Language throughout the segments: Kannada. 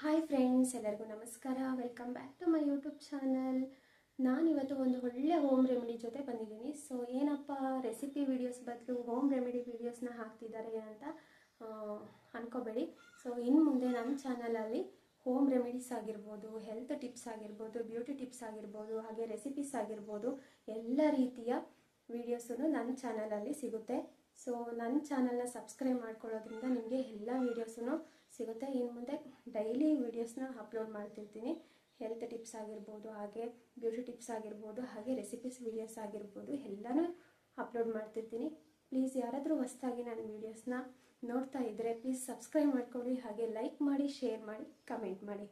ಹಾಯ್ ಫ್ರೆಂಡ್ಸ್ ಎಲ್ಲರಿಗೂ ನಮಸ್ಕಾರ. Welcome back to my YouTube channel ನಾನಿವತ್ತು ಒಂದು ಒಳ್ಳೆ ಹೋಮ್ ರೆಮಿಡಿ ಜೊತೆ ಬಂದಿದ್ದೀನಿ. ಸೊ ಏನಪ್ಪ ರೆಸಿಪಿ ವಿಡಿಯೋಸ್ ಬದಲು ಹೋಮ್ ರೆಮಿಡಿ ವೀಡಿಯೋಸ್ನ ಹಾಕ್ತಿದ್ದಾರೆ ಅಂತ ಅನ್ಕೋಬೇಡಿ. ಸೊ ಇನ್ನು ಮುಂದೆ ನಮ್ಮ ಚಾನಲಲ್ಲಿ ಹೋಮ್ ರೆಮಿಡೀಸ್ ಆಗಿರ್ಬೋದು ಹೆಲ್ತ್ ಟಿಪ್ಸ್ ಆಗಿರ್ಬೋದು ಬ್ಯೂಟಿ ಟಿಪ್ಸ್ ಆಗಿರ್ಬೋದು, ಹಾಗೆ ರೆಸಿಪೀಸ್ ಆಗಿರ್ಬೋದು, ಎಲ್ಲ ರೀತಿಯ ವೀಡಿಯೋಸೂ ನನ್ನ ಚಾನಲಲ್ಲಿ ಸಿಗುತ್ತೆ. ಸೊ ನನ್ನ ಚಾನಲ್ನ ಸಬ್ಸ್ಕ್ರೈಬ್ ಮಾಡ್ಕೊಳ್ಳೋದ್ರಿಂದ ನಿಮಗೆ ಎಲ್ಲ ವೀಡಿಯೋಸನ್ನು ಸಿಗುತ್ತೆ. ಇನ್ನು ಮುಂದೆ ಡೈಲಿ ವೀಡಿಯೋಸ್ನ ಅಪ್ಲೋಡ್ ಮಾಡ್ತಿರ್ತೀನಿ. ಹೆಲ್ತ್ ಟಿಪ್ಸ್ ಆಗಿರ್ಬೋದು, ಹಾಗೆ ಬ್ಯೂಟಿ ಟಿಪ್ಸ್ ಆಗಿರ್ಬೋದು, ಹಾಗೆ ರೆಸಿಪೀಸ್ ವೀಡಿಯೋಸ್ ಆಗಿರ್ಬೋದು, ಎಲ್ಲನೂ ಅಪ್ಲೋಡ್ ಮಾಡ್ತಿರ್ತೀನಿ. ಪ್ಲೀಸ್ ಯಾರಾದರೂ ಹೊಸ್ದಾಗಿ ನನ್ನ ವೀಡಿಯೋಸ್ನ ನೋಡ್ತಾ ಇದ್ದರೆ ಪ್ಲೀಸ್ ಸಬ್ಸ್ಕ್ರೈಬ್ ಮಾಡ್ಕೊಳ್ಳಿ, ಹಾಗೆ ಲೈಕ್ ಮಾಡಿ ಶೇರ್ ಮಾಡಿ ಕಮೆಂಟ್ ಮಾಡಿ.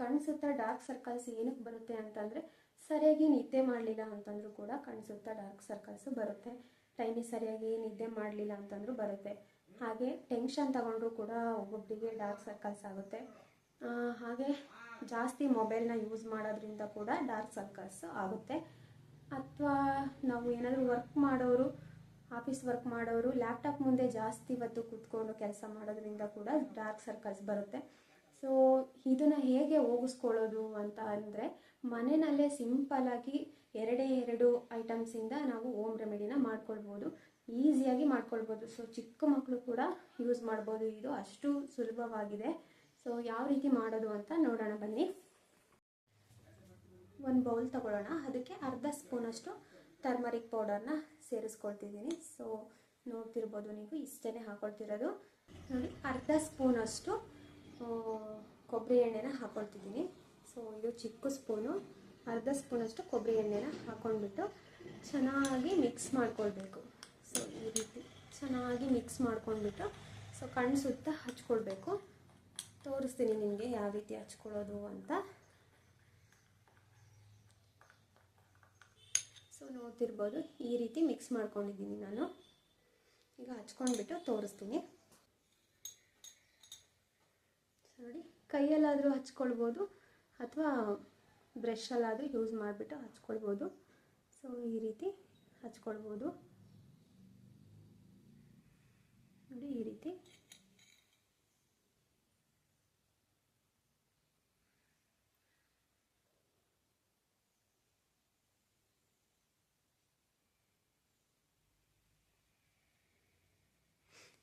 ಕಣ್ಣು ಸುತ್ತ ಡಾರ್ಕ್ ಸರ್ಕಲ್ಸ್ ಏನಕ್ಕೆ ಬರುತ್ತೆ ಅಂತಂದರೆ, ಸರಿಯಾಗಿ ನಿದ್ದೆ ಮಾಡಲಿಲ್ಲ ಅಂತಂದರೂ ಕೂಡ ಕಣ್ಣು ಸುತ್ತ ಡಾರ್ಕ್ ಸರ್ಕಲ್ಸು ಬರುತ್ತೆ. ಟೈಮಿಗೆ ಸರಿಯಾಗಿ ನಿದ್ದೆ ಮಾಡಲಿಲ್ಲ ಅಂತಂದರೂ ಬರುತ್ತೆ. ಹಾಗೆ ಟೆನ್ಷನ್ ತಗೊಂಡ್ರೂ ಕೂಡ ಒಬ್ಬೊಬ್ಬರಿಗೆ ಡಾರ್ಕ್ ಸರ್ಕಲ್ಸ್ ಆಗುತ್ತೆ. ಹಾಗೆ ಜಾಸ್ತಿ ಮೊಬೈಲ್ನ ಯೂಸ್ ಮಾಡೋದ್ರಿಂದ ಕೂಡ ಡಾರ್ಕ್ ಸರ್ಕಲ್ಸ್ ಆಗುತ್ತೆ. ಅಥವಾ ನಾವು ಏನಾದರೂ ವರ್ಕ್ ಮಾಡೋರು, ಆಫೀಸ್ ವರ್ಕ್ ಮಾಡೋರು, ಲ್ಯಾಪ್ಟಾಪ್ ಮುಂದೆ ಜಾಸ್ತಿ ಹೊತ್ತು ಕೂತ್ಕೊಂಡು ಕೆಲಸ ಮಾಡೋದ್ರಿಂದ ಕೂಡ ಡಾರ್ಕ್ ಸರ್ಕಲ್ಸ್ ಬರುತ್ತೆ. ಸೊ, ಇದನ್ನು ಹೇಗೆ ಹೋಗಿಸ್ಕೊಳ್ಳೋದು ಅಂತ ಅಂದರೆ ಮನೆಯಲ್ಲೇ ಸಿಂಪಲ್ಲಾಗಿ ಎರಡೇ ಎರಡು ಐಟಮ್ಸಿಂದ ನಾವು ಓಮ್ ರೆಮಿಡಿನ ಮಾಡ್ಕೊಳ್ಬೋದು. ಈಸಿಯಾಗಿ ಮಾಡ್ಕೊಳ್ಬೋದು. ಸೊ ಚಿಕ್ಕ ಮಕ್ಕಳು ಕೂಡ ಯೂಸ್ ಮಾಡ್ಬೋದು. ಇದು ಅಷ್ಟು ಸುಲಭವಾಗಿದೆ. ಸೊ ಯಾವ ರೀತಿ ಮಾಡೋದು ಅಂತ ನೋಡೋಣ ಬನ್ನಿ. ಒಂದು ಬೌಲ್ ತಗೊಳ್ಳೋಣ. ಅದಕ್ಕೆ ಅರ್ಧ ಸ್ಪೂನಷ್ಟು ಟರ್ಮರಿಕ್ ಪೌಡರ್ನ ಸೇರಿಸ್ಕೊಳ್ತಿದ್ದೀನಿ. ಸೊ ನೋಡ್ತಿರ್ಬೋದು ನೀವು ಇಷ್ಟೇ ಹಾಕೊಳ್ತಿರೋದು. ನೋಡಿ, ಅರ್ಧ ಸ್ಪೂನಷ್ಟು ಕೊಬ್ಬರಿ ಎಣ್ಣೆನ ಹಾಕೊಳ್ತಿದ್ದೀನಿ. ಸೊ ಇದು ಚಿಕ್ಕ ಸ್ಪೂನು, ಅರ್ಧ ಸ್ಪೂನಷ್ಟು ಕೊಬ್ಬರಿ ಎಣ್ಣೆನ ಹಾಕ್ಕೊಂಡ್ಬಿಟ್ಟು ಚೆನ್ನಾಗಿ ಮಿಕ್ಸ್ ಮಾಡ್ಕೊಳ್ಬೇಕು. ಸೊ ಈ ರೀತಿ ಚೆನ್ನಾಗಿ ಮಿಕ್ಸ್ ಮಾಡ್ಕೊಂಡ್ಬಿಟ್ಟು, ಸೊ ಕಣ್ಣು ಸುತ್ತ ಹಚ್ಕೊಳ್ಬೇಕು. ತೋರಿಸ್ತೀನಿ ನಿಮಗೆ ಯಾವ ರೀತಿ ಹಚ್ಕೊಳ್ಳೋದು ಅಂತ. ಸೊ ನೋಡ್ತಿರ್ಬೋದು ಈ ರೀತಿ ಮಿಕ್ಸ್ ಮಾಡ್ಕೊಂಡಿದ್ದೀನಿ ನಾನು. ಈಗ ಹಚ್ಕೊಂಡ್ಬಿಟ್ಟು ತೋರಿಸ್ತೀನಿ. ನೋಡಿ, ಕೈಯಲ್ಲಾದರೂ ಹಚ್ಕೊಳ್ಬೋದು ಅಥವಾ ಬ್ರಷಲ್ಲಾದರೂ ಯೂಸ್ ಮಾಡಿಬಿಟ್ಟು ಹಚ್ಕೊಳ್ಬೋದು. ಸೊ ಈ ರೀತಿ ಹಚ್ಕೊಳ್ಬೋದು. ನೋಡಿ, ಈ ರೀತಿ.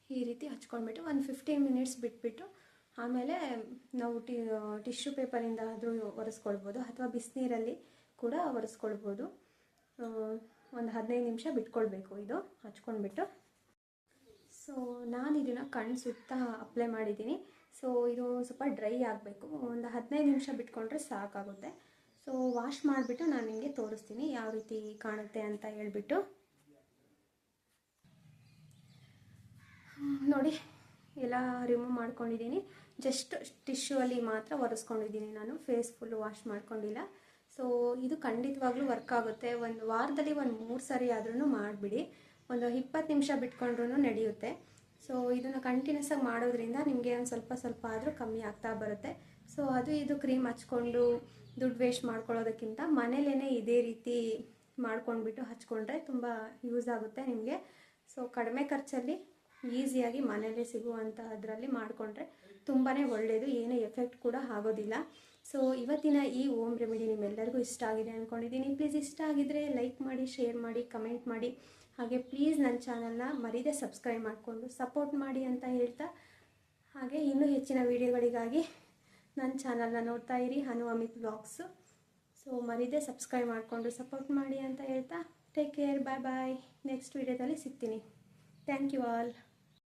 ಈ ರೀತಿ ಹಚ್ಕೊಂಡ್ಬಿಟ್ಟು ಒಂದು ಫಿಫ್ಟೀನ್ ಮಿನಿಟ್ಸ್ ಬಿಟ್ಬಿಟ್ಟು ಆಮೇಲೆ ನಾವು ಟಿ, ಟಿಶ್ಯೂ ಪೇಪರಿಂದ ಆದರೂ ಒರೆಸ್ಕೊಳ್ಬೋದು ಅಥವಾ ಬಿಸಿನೀರಲ್ಲಿ ಕೂಡ ಒರೆಸ್ಕೊಳ್ಬೋದು. ಒಂದು ಹದಿನೈದು ನಿಮಿಷ ಬಿಟ್ಕೊಳ್ಬೇಕು ಇದು, ಹಚ್ಕೊಂಡ್ಬಿಟ್ಟು. ಸೊ ನಾನು ಇದನ್ನು ಕಣ್ಣು ಸುತ್ತ ಅಪ್ಲೈ ಮಾಡಿದ್ದೀನಿ. ಸೊ ಇದು ಸ್ವಲ್ಪ ಡ್ರೈ ಆಗಬೇಕು. ಒಂದು ಹದಿನೈದು ನಿಮಿಷ ಬಿಟ್ಕೊಂಡ್ರೆ ಸಾಕಾಗುತ್ತೆ. ಸೊ ವಾಶ್ ಮಾಡಿಬಿಟ್ಟು ನಾನು ನಿಮಗೆ ತೋರಿಸ್ತೀನಿ ಯಾವ ರೀತಿ ಕಾಣುತ್ತೆ ಅಂತ ಹೇಳ್ಬಿಟ್ಟು. ನೋಡಿ. ಎಲ್ಲ ರಿಮೂವ್ ಮಾಡ್ಕೊಂಡಿದ್ದೀನಿ. ಜಸ್ಟ್ ಟಿಶ್ಯೂ ಅಲ್ಲಿ ಮಾತ್ರ ಒರೆಸ್ಕೊಂಡಿದ್ದೀನಿ ನಾನು. ಫೇಸ್ ಫುಲ್ಲು ವಾಶ್ ಮಾಡ್ಕೊಂಡಿಲ್ಲ. ಸೊ ಇದು ಖಂಡಿತವಾಗ್ಲೂ ವರ್ಕ್ ಆಗುತ್ತೆ. ಒಂದು ವಾರದಲ್ಲಿ ಒಂದು ಮೂರು ಸರಿ ಆದ್ರೂ ಮಾಡಿಬಿಡಿ. ಒಂದು ಇಪ್ಪತ್ತು ನಿಮಿಷ ಬಿಟ್ಕೊಂಡ್ರೂ ನಡೆಯುತ್ತೆ. ಸೊ ಇದನ್ನು ಕಂಟಿನ್ಯೂಸ್ ಆಗಿ ಮಾಡೋದ್ರಿಂದ ನಿಮಗೆ ಒಂದು ಸ್ವಲ್ಪ ಸ್ವಲ್ಪ ಆದರೂ ಕಮ್ಮಿ ಆಗ್ತಾ ಬರುತ್ತೆ. ಸೊ ಅದು ಇದು ಕ್ರೀಮ್ ಹಚ್ಕೊಂಡು ದುಡ್ಡು ವೇಸ್ಟ್ ಮಾಡ್ಕೊಳ್ಳೋದಕ್ಕಿಂತ ಮನೇಲೇ ಇದೇ ರೀತಿ ಮಾಡ್ಕೊಂಡ್ಬಿಟ್ಟು ಹಚ್ಕೊಂಡ್ರೆ ತುಂಬ ಯೂಸ್ ಆಗುತ್ತೆ ನಿಮಗೆ. ಸೊ ಕಡಿಮೆ ಖರ್ಚಲ್ಲಿ ಈಸಿಯಾಗಿ ಮನೆಯಲ್ಲೇ ಸಿಗುವಂಥ ಅದರಲ್ಲಿ ಮಾಡಿಕೊಂಡ್ರೆ ತುಂಬಾ ಒಳ್ಳೆಯದು ಏನೂ ಎಫೆಕ್ಟ್ ಕೂಡ ಆಗೋದಿಲ್ಲ. ಸೊ ಇವತ್ತಿನ ಈ ಓಮ್ ರೆಮಿಡಿ ನಿಮ್ಮೆಲ್ಲರಿಗೂ ಇಷ್ಟ ಆಗಿದೆ ಅಂದ್ಕೊಂಡಿದ್ದೀನಿ ಪ್ಲೀಸ್ ಇಷ್ಟ ಆಗಿದ್ದರೆ ಲೈಕ್ ಮಾಡಿ ಶೇರ್ ಮಾಡಿ ಕಮೆಂಟ್ ಮಾಡಿ. ಹಾಗೆ ಪ್ಲೀಸ್ ನನ್ನ ಚಾನಲ್ನ ಮರೀದೆ ಸಬ್ಸ್ಕ್ರೈಬ್ ಮಾಡಿಕೊಂಡು ಸಪೋರ್ಟ್ ಮಾಡಿ ಅಂತ ಹೇಳ್ತಾ. ಹಾಗೆ ಇನ್ನೂ ಹೆಚ್ಚಿನ ವೀಡಿಯೋಗಳಿಗಾಗಿ ನನ್ನ ಚಾನಲ್ನ ನೋಡ್ತಾ ಇರಿ, ಹನು ಅಮಿತ್ ಬ್ಲಾಗ್ಸು ಸೊ ಮರೀದೆ ಸಬ್ಸ್ಕ್ರೈಬ್ ಮಾಡಿಕೊಂಡು ಸಪೋರ್ಟ್ ಮಾಡಿ ಅಂತ ಹೇಳ್ತಾ. Take care bye bye next ವೀಡಿಯೋದಲ್ಲಿ ಸಿಗ್ತೀನಿ. Thank you all